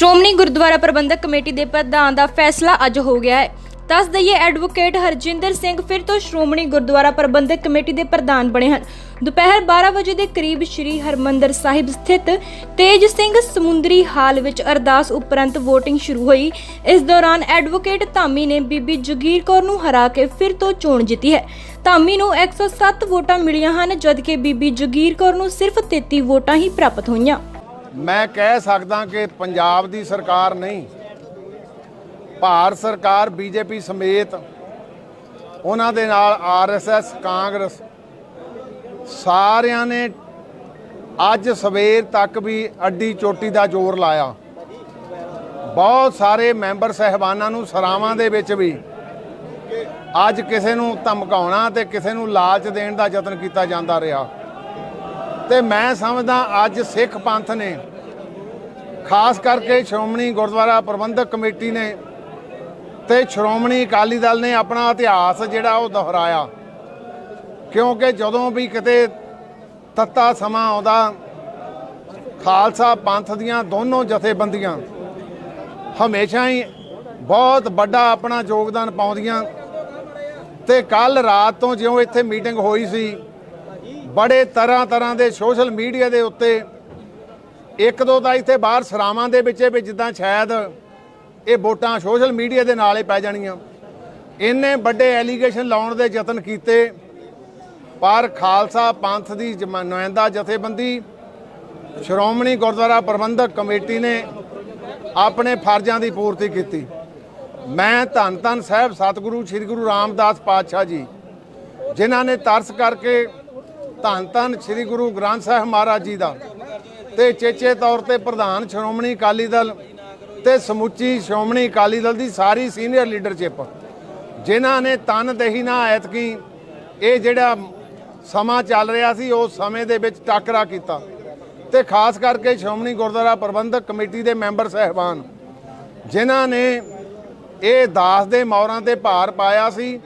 Shiromani Gurdwara Prabandhak committee ਦੇ ਪ੍ਰਧਾਨ ਦਾ ਫੈਸਲਾ ਅੱਜ ਹੋ ਗਿਆ ਹੈ। ਦੱਸ ਦਈਏ, ਐਡਵੋਕੇਟ ਹਰਜਿੰਦਰ ਸਿੰਘ ਫਿਰ ਤੋਂ ਸ਼੍ਰੋਮਣੀ ਗੁਰਦੁਆਰਾ ਪ੍ਰਬੰਧਕ ਕਮੇਟੀ ਦੇ ਪ੍ਰਧਾਨ ਬਣੇ ਹਨ। ਦੁਪਹਿਰ 12 ਵਜੇ ਦੇ ਕਰੀਬ ਸ੍ਰੀ ਹਰਮੰਦਰ ਸਾਹਿਬ ਸਥਿਤ ਤੇਜ ਸਿੰਘ ਸਮੁੰਦਰੀ ਹਾਲ ਵਿੱਚ ਅਰਦਾਸ ਉਪਰੰਤ VOTING ਸ਼ੁਰੂ ਹੋਈ। ਇਸ ਦੌਰਾਨ ਐਡਵੋਕੇਟ ਧਾਮੀ ਨੇ ਬੀਬੀ ਜਗੀਰ ਕੌਰ ਨੂੰ ਹਰਾ ਕੇ ਫਿਰ ਤੋਂ ਚੋਣ ਜਿੱਤੀ ਹੈ। ਧਾਮੀ ਨੂੰ 107 ਵੋਟਾਂ ਮਿਲੀਆਂ ਹਨ, ਜਦਕਿ ਬੀਬੀ ਜਗੀਰ ਕੌਰ ਨੂੰ ਸਿਰਫ 33 ਵੋਟਾਂ ਹੀ ਪ੍ਰਾਪਤ ਹੋਈਆਂ। ਮੈਂ ਕਹਿ ਸਕਦਾ ਕਿ ਪੰਜਾਬ ਦੀ ਸਰਕਾਰ ਨਹੀਂ, ਭਾਰਤ ਸਰਕਾਰ, ਬੀਜੇਪੀ ਸਮੇਤ ਉਹਨਾਂ ਦੇ ਨਾਲ ਆਰਐਸਐਸ, ਕਾਂਗਰਸ ਸਾਰਿਆਂ ਨੇ ਅੱਜ ਸਵੇਰ ਤੱਕ ਵੀ ਅੱਡੀ ਚੋਟੀ ਦਾ ਜ਼ੋਰ ਲਾਇਆ। ਬਹੁਤ ਸਾਰੇ ਮੈਂਬਰ ਸਹਿਬਾਨਾਂ ਨੂੰ ਸਰਾਵਾਂ ਦੇ ਵਿੱਚ ਵੀ ਅੱਜ ਕਿਸੇ ਨੂੰ ਧਮਕਾਉਣਾ ਤੇ ਕਿਸੇ ਨੂੰ ਲਾਲਚ ਦੇਣ ਦਾ ਯਤਨ ਕੀਤਾ ਜਾਂਦਾ ਰਿਹਾ। ਤੇ ਮੈਂ ਸਮਝਦਾ ਅੱਜ ਸਿੱਖ ਪੰਥ ਨੇ, ਖਾਸ ਕਰਕੇ ਸ਼੍ਰੋਮਣੀ ਗੁਰਦੁਆਰਾ ਪ੍ਰਬੰਧਕ ਕਮੇਟੀ ਨੇ ਤੇ ਸ਼੍ਰੋਮਣੀ ਅਕਾਲੀ ਦਲ ਨੇ ਆਪਣਾ ਇਤਿਹਾਸ ਜਿਹੜਾ ਉਹ ਦੁਹਰਾਇਆ। ਕਿਉਂਕਿ ਜਦੋਂ ਵੀ ਕਿਤੇ ਤੱਤਾ ਸਮਾਂ ਆਉਂਦਾ, ਖਾਲਸਾ ਪੰਥ ਦੀਆਂ ਦੋਨੋਂ ਜਥੇਬੰਦੀਆਂ ਹਮੇਸ਼ਾ ਹੀ ਬਹੁਤ ਵੱਡਾ ਆਪਣਾ ਯੋਗਦਾਨ ਪਾਉਂਦੀਆਂ ਤੇ ਕੱਲ ਰਾਤ ਤੋਂ ਜਿਉਂ ਇੱਥੇ ਮੀਟਿੰਗ ਹੋਈ ਸੀ ਬੜੇ ਤਰ੍ਹਾਂ ਤਰ੍ਹਾਂ ਦੇ ਸੋਸ਼ਲ ਮੀਡੀਆ ਦੇ ਉੱਤੇ ਇੱਕ ਦੋ ਤਾਂ ਇੱਥੇ ਬਾਹਰ ਸਰਾਵਾਂ ਦੇ ਵਿੱਚ ਵੀ ਜਿੱਦਾਂ ਸ਼ਾਇਦ ਇਹ ਵੋਟਾਂ ਸੋਸ਼ਲ ਮੀਡੀਆ ਦੇ ਨਾਲ ਹੀ ਪੈ ਜਾਣੀਆਂ। ਇੰਨੇ ਵੱਡੇ ਐਲੀਗੇਸ਼ਨ ਲਾਉਣ ਦੇ ਯਤਨ ਕੀਤੇ। ਪਰ ਖਾਲਸਾ ਪੰਥ ਦੀ ਜਮਾ- ਨੁਮਾਇੰਦਾ ਜਥੇਬੰਦੀ, ਸ਼੍ਰੋਮਣੀ ਗੁਰਦੁਆਰਾ ਪ੍ਰਬੰਧਕ ਕਮੇਟੀ ਨੇ ਆਪਣੇ ਫਰਜ਼ਾਂ ਦੀ ਪੂਰਤੀ ਕੀਤੀ। ਮੈਂ ਧੰਨ ਧੰਨ ਸਾਹਿਬ ਸਤਿਗੁਰੂ, ਸ੍ਰੀ ਗੁਰੂ ਰਾਮਦਾਸ ਪਾਤਸ਼ਾਹ ਜੀ, ਜਿਨ੍ਹਾਂ ਨੇ ਤਰਸ ਕਰਕੇ ਧੰਨ ਧੰਨ ਸ੍ਰੀ ਗੁਰੂ ਗ੍ਰੰਥ ਸਾਹਿਬ ਮਹਾਰਾਜ ਜੀ ਦਾ। ਤੇ ਚੇਚੇ ਤੌਰ ਤੇ ਪ੍ਰਧਾਨ ਸ਼੍ਰੋਮਣੀ ਅਕਾਲੀ ਦਲ ਤੇ ਸਮੁੱਚੀ ਸ਼੍ਰੋਮਣੀ ਅਕਾਲੀ ਦਲ ਦੀ ਸਾਰੀ ਸੀਨੀਅਰ ਲੀਡਰਸ਼ਿਪ। ਜਿਨ੍ਹਾਂ ਨੇ ਤਨਦੇਹੀ ਨਾ ਐਤਕੀ ਇਹ ਜਿਹੜਾ ਸਮਾਂ ਚੱਲ ਰਿਹਾ ਸੀ, ਉਸ ਸਮੇਂ ਦੇ ਵਿੱਚ ਟਾਕਰਾ ਕੀਤਾ। ਤੇ ਖਾਸ ਕਰਕੇ ਸ਼੍ਰੋਮਣੀ ਗੁਰਦੁਆਰਾ ਪ੍ਰਬੰਧਕ ਕਮੇਟੀ ਦੇ ਮੈਂਬਰ ਸਹਿਬਾਨ, ਜਿਨ੍ਹਾਂ ਨੇ ਇਹ ਦਾਸ ਦੇ ਮੌਰਾਂ ਤੇ ਭਾਰ ਪਾਇਆ ਸੀ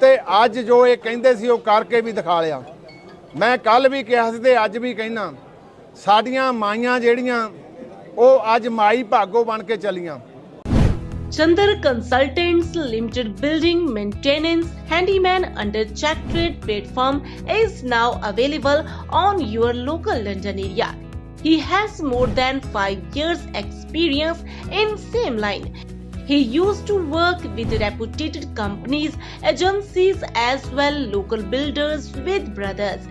ਤੇ ਅੱਜ ਜੋ ਇਹ ਕਹਿੰਦੇ ਸੀ, ਉਹ ਕਰਕੇ ਵੀ ਦਿਖਾ ਲਿਆ। ਮੈਂ ਕੱਲ ਵੀ ਕਿਹਾ ਸੀ ਤੇ ਅੱਜ ਵੀ ਕਹਿਣਾ ਸਾਡੀਆਂ ਮਾਈਆਂ ਜਿਹੜੀਆਂ ਉਹ ਅੱਜ ਮਾਈ ਭਾਗੋ ਬਣ ਕੇ ਚਲੀਆਂ Chandar Consultants Limited building maintenance handyman under check trade platform is now available on your local London area. He has more than 5 years experience in same line. He used to work with reputed companies, agencies as well local builders with brothers.